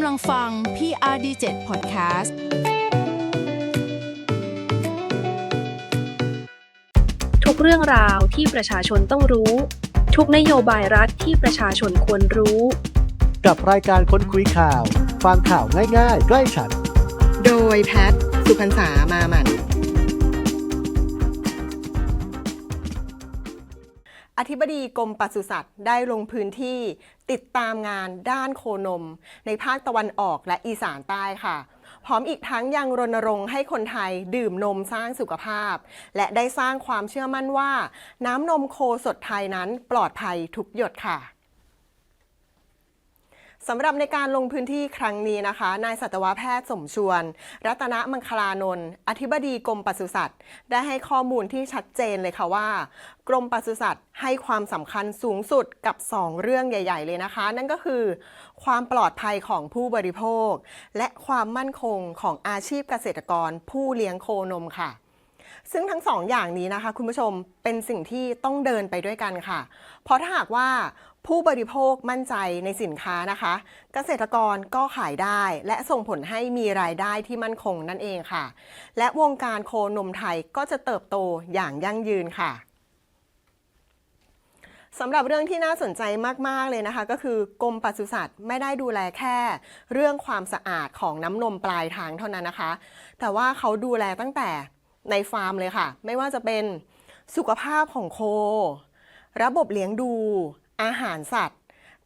ำลังฟัง PRD7 Podcast ทุกเรื่องราวที่ประชาชนต้องรู้ ทุกนโยบายรัฐที่ประชาชนควรรู้ กับรายการค้นคุยข่าว ฟังข่าวง่ายๆ ใกล้ฉัน โดยแพทย์สุพรรษามาหมัน อธิบดีกรมปศุสัตว์ได้ลงพื้นที่ติดตามงานด้านโคนม ในภาคตะวันออกและอีสานใต้ค่ะ พร้อมอีกทั้งยังรณรงค์ให้คนไทยดื่มนมสร้างสุขภาพ และได้สร้างความเชื่อมั่นว่า น้ำนมโคสดไทยนั้นปลอดภัยทุกหยดค่ะ สำหรับในการลงพื้นที่ครั้งนี้นะคะ นายสัตวแพทย์สมชวน รัตนมังคลานนท์อธิบดีกรมปศุสัตว์ ได้ให้ข้อมูลที่ชัดเจนเลยค่ะว่า กรมปศุสัตว์ให้ความสำคัญสูงสุดกับ 2 เรื่องใหญ่ ๆ เลยนะคะ นั่นก็คือ ความปลอดภัยของผู้บริโภค และความมั่นคงของอาชีพเกษตรกรผู้เลี้ยงโคนมค่ะ ซึ่งทั้งสองอย่างนี้นะคะ คุณผู้ชมเป็นสิ่งที่ต้องเดินไปด้วยกันค่ะ เพราะถ้าหากว่าผู้บริโภคมั่นใจในสินค้านะคะ เกษตรกรก็ขายได้ และส่งผลให้มีรายได้ที่มั่นคงนั่นเองค่ะ และวงการโคนมไทยก็จะเติบโตอย่างยั่งยืนค่ะสำหรับเรื่องที่น่าสนใจมาก ๆ เลยนะคะ ก็คือกรมปศุสัตว์ไม่ได้ดูแลแค่ เรื่องความสะอาดของน้ำนมปลายทางเท่านั้นนะคะ แต่ว่าเขาดูแลตั้งแต่ ในฟาร์มเลยค่ะ ไม่ว่าจะเป็นสุขภาพของโค ระบบเลี้ยงดู อาหารสัตว์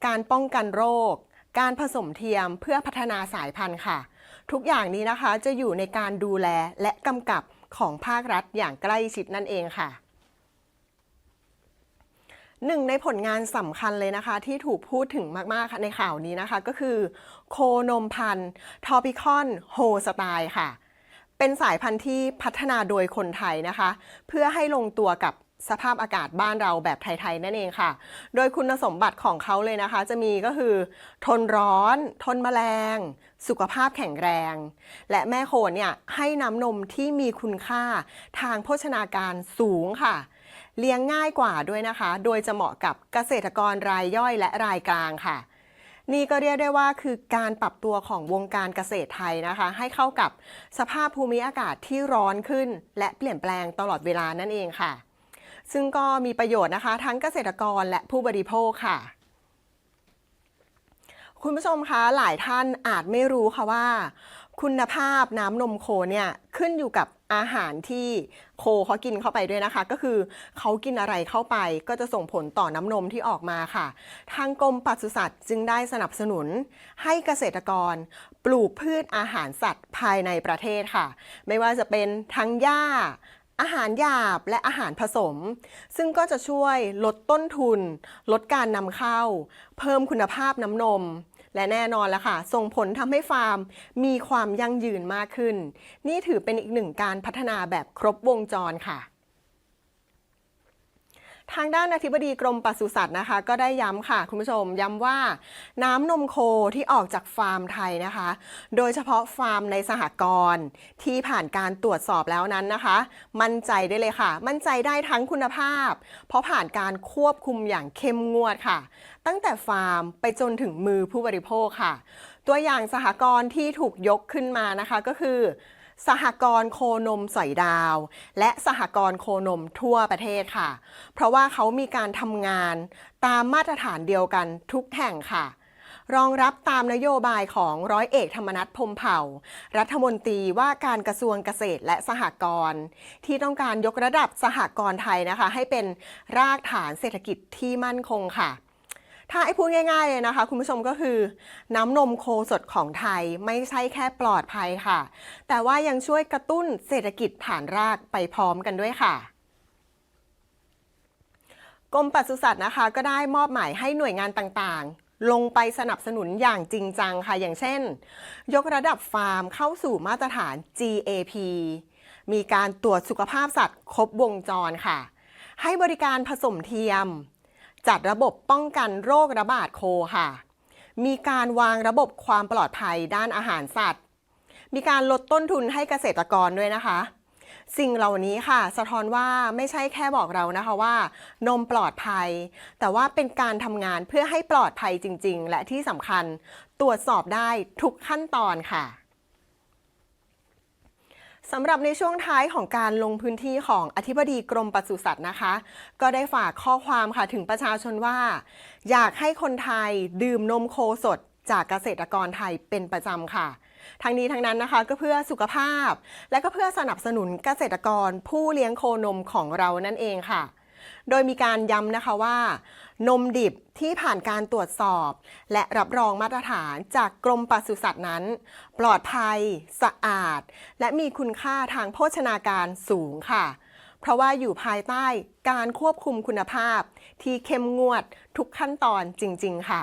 การป้องกันโรค การผสมเทียมเพื่อพัฒนาสายพันธุ์ค่ะ ทุกอย่างนี้นะคะจะอยู่ในการดูแลและกำกับของภาครัฐอย่างใกล้ชิดนั่นเองค่ะหนึ่งในผลงานสำคัญเลยนะคะ ที่ถูกพูดถึงมากๆในข่าวนี้นะคะ ก็คือ โคนมพันธ์ทอปิคอนโฮสไตล์ค่ะ เป็นสายพันธุ์ที่พัฒนาโดยคนไทยนะคะ เพื่อให้ลงตัวกับสภาพอากาศบ้านเราแบบไทย ๆ นั่นเองค่ะ โดยคุณสมบัติของเขาเลยนะคะ จะมีก็คือ ทนร้อน ทนแมลง สุขภาพแข็งแรง และแม่โคเนี่ยให้น้ำนมที่มีคุณค่าทางโภชนาการสูงค่ะ เลี้ยงง่ายกว่าด้วยนะคะ โดยจะเหมาะกับเกษตรกรรายย่อยและรายกลางค่ะ นี่ก็เรียกได้ว่าคือการปรับตัวของวงการเกษตรไทยนะคะ ให้เข้ากับสภาพภูมิอากาศที่ร้อนขึ้น และเปลี่ยนแปลงตลอดเวลานั่นเองค่ะ ซึ่งก็มีประโยชน์นะคะ ทั้งเกษตรกรและผู้บริโภคค่ะ คุณผู้ชมคะหลายท่านอาจไม่รู้ค่ะว่า คุณภาพน้ำนมโคเนี่ยขึ้นอยู่กับอาหารที่โคเขากินเข้าไปด้วยนะคะ ก็คือเขากินอะไรเข้าไปก็จะส่งผลต่อน้ำนมที่ออกมาค่ะ ทางกรมปศุสัตว์จึงได้สนับสนุน ให้เกษตรกร ปลูกพืชอาหารสัตว์ภายในประเทศค่ะ ไม่ว่าจะเป็นทั้งหญ้า อาหารหยาบและอาหารผสม ซึ่งก็จะช่วยลดต้นทุน ลดการนำเข้า เพิ่มคุณภาพน้ำนม และแน่นอนแล้วค่ะ ส่งผลทำให้ฟาร์มมีความยั่งยืนมากขึ้น นี่ถือเป็นอีกหนึ่งการพัฒนาแบบครบวงจรค่ะ ทางด้านอธิบดีกรมปศุสัตว์นะคะ ก็ได้ย้ำค่ะคุณผู้ชมย้ำว่าน้ำนมโคที่ออกจากฟาร์มไทยนะคะ โดยเฉพาะฟาร์มในสหกรณ์ที่ผ่านการตรวจสอบแล้วนั้นนะคะ มั่นใจได้เลยค่ะ มั่นใจได้ทั้งคุณภาพ เพราะผ่านการควบคุมอย่างเข้มงวดค่ะ ตั้งแต่ฟาร์มไปจนถึงมือผู้บริโภคค่ะ ตัวอย่างสหกรณ์ที่ถูกยกขึ้นมานะคะก็คือ สหกรณ์โคนมสอยดาว และสหกรณ์โคนมทั่วประเทศค่ะ เพราะว่าเขามีการทำงานตามมาตรฐานเดียวกันทุกแห่งค่ะ รองรับตามนโยบายของร้อยเอกธรรมนัฐพมเผ่า รัฐมนตรีว่าการกระทรวงเกษตรและสหกรณ์ที่ต้องการยกระดับสหกรณ์ไทยนะคะ ให้เป็นรากฐานเศรษฐกิจที่มั่นคงค่ะ ถ้าไอ้พูดง่ายๆเลยนะคะ คุณผู้ชมก็คือ น้ำนมโคสดของไทยไม่ใช่แค่ปลอดภัยค่ะ แต่ว่ายังช่วยกระตุ้นเศรษฐกิจฐานรากไปพร้อมกันด้วยค่ะกรมปศุสัตว์นะคะก็ได้มอบหมายให้หน่วยงานต่างๆ ลงไปสนับสนุนอย่างจริงจังค่ะ อย่างเช่น ยกระดับฟาร์มเข้าสู่มาตรฐาน GAP มีการตรวจสุขภาพสัตว์ครบวงจรค่ะ ให้บริการผสมเทียม จัดระบบป้องกันโรคระบาดโคค่ะ มีการวางระบบความปลอดภัยด้านอาหารสัตว์ มีการลดต้นทุนให้เกษตรกรด้วยนะคะ สิ่งเหล่านี้ค่ะ สะท้อนว่าไม่ใช่แค่บอกเรานะคะว่า นมปลอดภัย แต่ว่าเป็นการทำงานเพื่อให้ปลอดภัยจริง ๆ และที่สำคัญ ตรวจสอบได้ทุกขั้นตอนค่ะ สำหรับในช่วงท้ายของการลงพื้นที่ของอธิบดีกรมปศุสัตว์นะคะ ก็ได้ฝากข้อความค่ะถึงประชาชนว่า อยากให้คนไทยดื่มนมโคสดจากเกษตรกรไทยเป็นประจำค่ะ ทั้งนี้ทั้งนั้นนะคะก็เพื่อสุขภาพ และก็เพื่อสนับสนุนเกษตรกรผู้เลี้ยงโคนมของเรานั่นเองค่ะ โดยมีการย้ำนะคะว่า นมดิบที่ผ่านการตรวจสอบ และรับรองมาตรฐานจากกรมปศุสัตว์นั้น ปลอดภัย สะอาด และมีคุณค่าทางโภชนาการสูงค่ะ เพราะว่าอยู่ภายใต้การควบคุมคุณภาพ ที่เข้มงวดทุกขั้นตอนจริง ๆ ค่ะ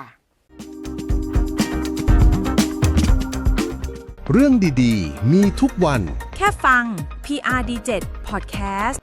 เรื่องดีๆ มีทุกวัน แค่ฟัง PRD7 Podcast